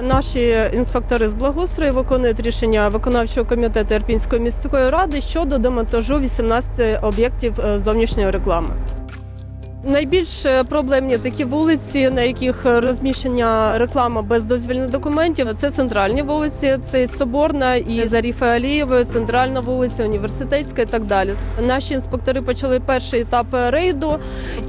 Наші інспектори з благоустрою виконують рішення виконавчого комітету Ірпінської міської ради щодо демонтажу 18 об'єктів е, зовнішньої реклами. Найбільш е, проблемні такі вулиці, на яких е, розміщення реклама без дозвільних документів. Це центральні вулиці, це і Соборна і Заріфи Алієвої, центральна вулиця, університетська і так далі. Наші інспектори почали перший етап рейду.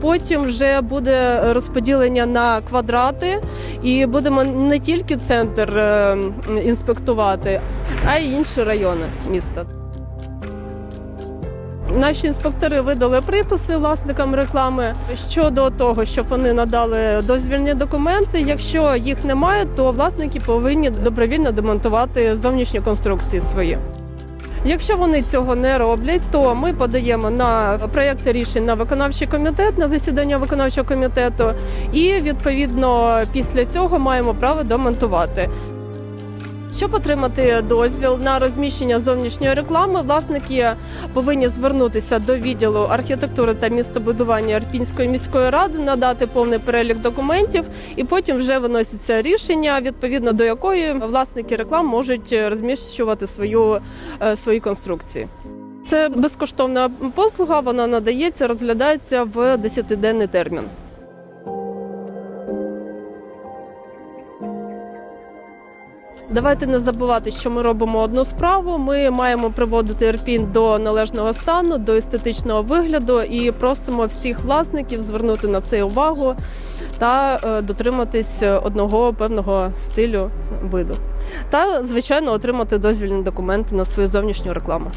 Потім вже буде розподілення на квадрати, і будемо не тільки центр е, інспектувати, а й інші райони міста. Наші інспектори видали приписи власникам реклами щодо того, щоб вони надали дозвільні документи. Якщо їх немає, то власники повинні добровільно демонтувати зовнішні конструкції свої. Якщо вони цього не роблять, то ми подаємо на проєкти рішень на виконавчий комітет на засідання виконавчого комітету, і відповідно після цього маємо право демонтувати. Щоб отримати дозвіл на розміщення зовнішньої реклами, власники повинні звернутися до відділу архітектури та містобудування Ірпінської міської ради, надати повний перелік документів, і потім вже виноситься рішення, відповідно до якої власники реклам можуть розміщувати свою е, свої конструкції. Це безкоштовна послуга. Вона надається, розглядається в 10-денний термін. Давайте не забувати, що ми робимо одну справу. Ми маємо приводити Ірпінь до належного стану, до естетичного вигляду і просимо всіх власників звернути на це увагу та е, дотриматись одного певного стилю виду. Та, звичайно, отримати дозвільні документи на свою зовнішню рекламу.